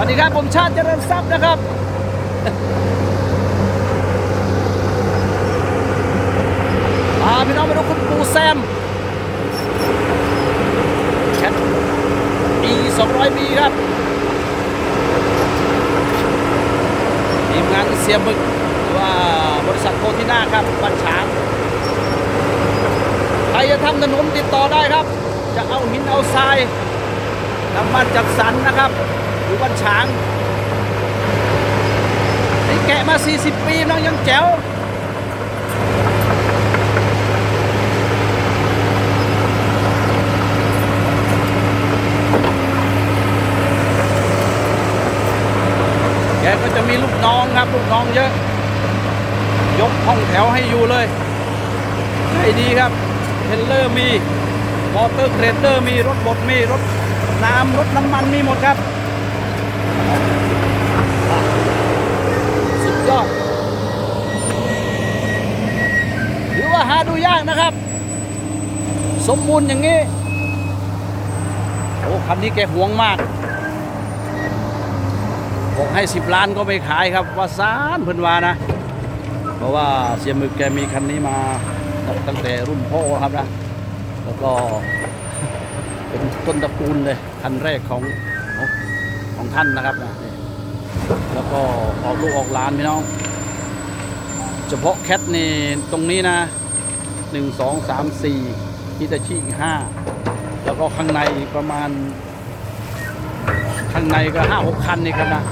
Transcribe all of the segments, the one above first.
วัสดีครับผมชาติเจริญทรัพย์นะครับ พาพี่น้องไปดูคุณปูแซมแคทปี200ปีครับทีมงานเสียบึกหรือว่าบริษัทโคทิน่าครับบ้านฉางใครจะทำถนนติดต่อได้ครับ จะเอาหินเอาทรายนำมาจัดสรรนะครับ อยู่บ้านฉางนี่แกะมา 40 ปีน้องยังแจ๋วแกก็จะมีลูกน้องครับลูกน้องเยอะ ยกห้องแถวให้อยู่เลยใจดีครับเทรลเลอร์มีมอเตอร์เกรเดอร์มีรถบดมีรถน้ำรถน้ำมันมีหมดครับ สุดยอดหรือว่าหาดูยากนะครับ สมบูรณ์อย่างนี้โอ้คันนี้แกหวงมากบอกให้ 10 ล้านก็ไม่ขายครับ ว่าซานเพิ่นวานะ เพราะว่าเสียมึกแกมีคันนี้มาตั้งแต่รุ่นพ่อครับนะ แล้วก็เป็นต้นตระกูลเลย คันแรกของ ของท่านนะครับนะนี่แล้วก็ออกลูกออกหลานพี่น้อง เฉพาะแคทนี่ตรงนี้นะ1 2 3 4ฮิตาชิอีก5แล้วก็ข้างในประมาณ ข้างในก็ห้าหกคันนี่ครับนะ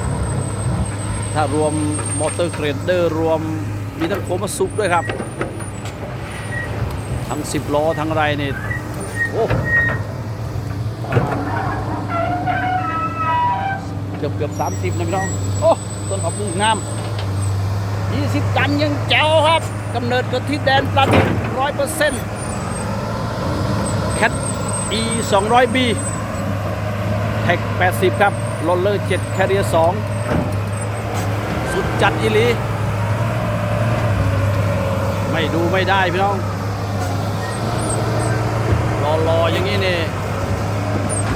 ถ้ารวมมอเตอร์เกรดเดอร์รวมมีทั้งโคมาสุกด้วยครับ ทั้ง10ล้อทั้งไรนี่ โอ้เกือบสามสิบนะพี่น้อง โอ้ต้นผักบุ้งงามยี่สิบตันยังแจ๋วครับกำเนิดเกิดที่แดนปลาดิบร้อยเปอร์เซ็นต์แคท e 2 0 0 b แท็ก80ครับโรลเลอร์7แคเรียร์2สุดจัดอีลี ไม่ดูไม่ได้พี่น้อง รอรออย่างนี้นี่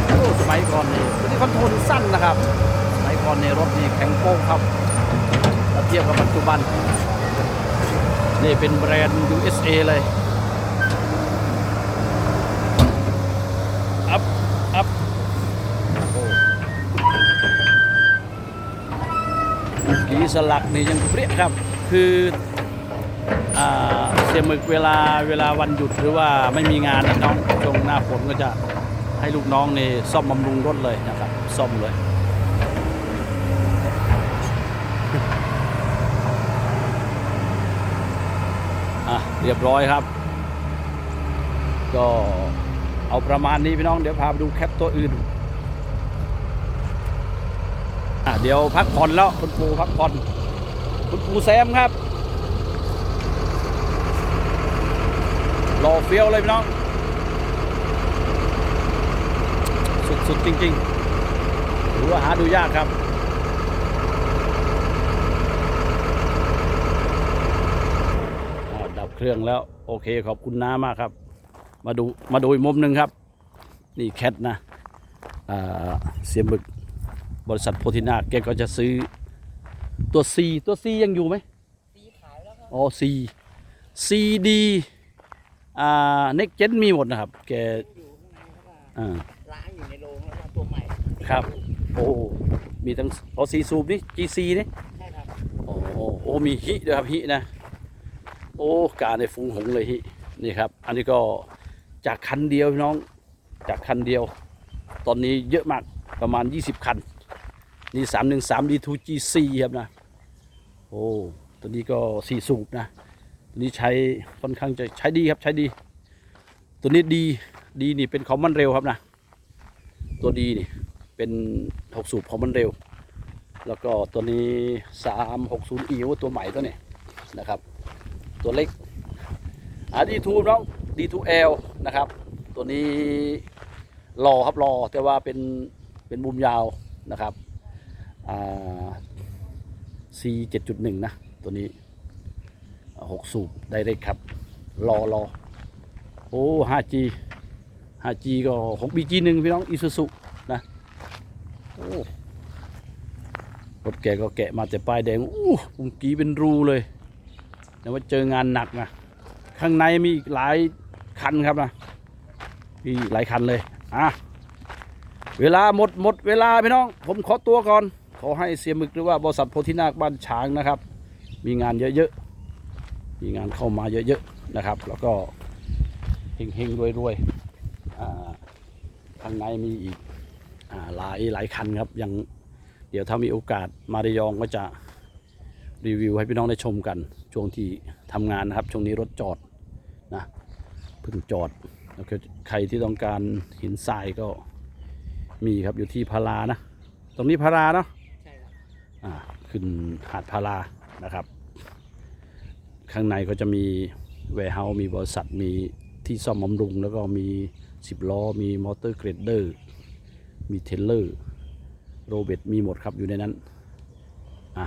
โอ้ สมัยก่อนนี่ตัวนี้คอนโทรลสั้นนะครับ ก่อนในรถนี่แข็งโป้งครับถ้าเทียบกับปัจจุบัน นี่เป็นแบรนด์ USA เลยอัพอัพโอ้กีสลักนี่ยังเปรี้ยครับ คือเสียมึกเวลาเวลาวันหยุดหรือว่าไม่มีงานน้องช่วงหน้าฝนก็จะให้ลูกน้องนี่ซ่อมบำรุงรถเลยนะครับ ซ่อมเลย อะเรียบร้อยครับ ก็เอาประมาณนี้พี่น้องเดี๋ยวพาไปดูแคปตัวอื่นอะเดี๋ยวพักผ่อนแล้วคุณปูพักผ่อนคุณปูแซมครับรอเฟี้ยวเลยพี่น้อง สุดๆจริงๆหรือว่าหาดูยากครับ อ่าดับ เครื่องแล้ว โอเคขอบคุณน้ามากครับ มาดูมาดูอีกมุมหนึ่งครับ นี่แคทนะอ่าเสียมบึกบริษัทโพธินาแกก็จะซื้อตัว C ตัว C ยังอยู่ไหมสีขายแล้วครับอ๋อ C CD อ่าเน็กเจนมีหมดนะครับ แกอยู่ข้างในเพราะว่าอ่าล้างอยู่ในโรงแล้วก็ตัวใหม่ครับโอ้มีทั้งพอ C ซูปนี่ GC นี่ใช่ครับโอ้โหโอ้มีฮิด้วยครับฮินะ โอ้การในฟุ้งหงเลยฮินี่ครับ อันนี้ก็จากคันเดียวพี่น้องจากคันเดียว ตอนนี้เยอะมากประมาณ 20 คัน นี่ 313 D2GC ครับนะ โอ้ตัวนี้ก็สี่สูบนะตัวนี้ใช้ค่อนข้างจะใช้ดีครับใช้ดี ตัวนี้ดีดีนี่เป็นของมันเร็วครับนะ ตัวดีนี่เป็นหกสูบของมันเร็ว แล้วก็ตัวนี้ 360 e ตัวใหม่ตัวนี้นะครับ ตัวเล็กอ่า D2 น้อง D2L นะครับ ตัวนี้รอครับรอแต่ว่าเป็นเป็นมุมยาวนะครับอ่า C 7.1 นะ ตัวนี้หกสูบไดเรกครับ รอรอโอ้ 5G 5G ก็ของ BG 1พี่น้อง Isuzu นะโอ้ถแกก็แกะมาแต่ป้ายแดงอู้ปุ่มกี้เป็นรูเลย แต่ว่าเจองานหนักนะข้างในมีอีกหลายคันครับนะมีหลายคันเลยอะเวลาหมดหมดเวลาพี่น้อง ผมขอตัวก่อน ขอให้เสียมึกหรือว่าบริษัทโพธินาคบ้านช้างนะครับ มีงานเยอะๆมีงานเข้ามาเยอะๆนะครับ แล้วก็เฮงๆรวยๆข้างในมีอีกอหลายหลายคันครับยังเดี๋ยวถ้ามีโอกาสมาระยองก็จะรีวิวให้พี่น้องได้ชมกัน ช่วงที่ทำงานนะครับ ช่วงนี้รถจอดนะเพิ่งจอดแล้วก็ใครที่ต้องการหินทรายก็มีครับอยู่ที่พารานะ ตรงนี้พาราเนาะใช่ครับอ่าขึ้นหาดพารานะครับ ข้างในก็จะมีแวร์เฮาส์มีบริษัทมีที่ซ่อมบำรุง แล้วก็มีสิบล้อ มีมอเตอร์เกรดเดอร์ มีเทรลเลอร์ โรเบตมีหมดครับอยู่ในนั้นอะ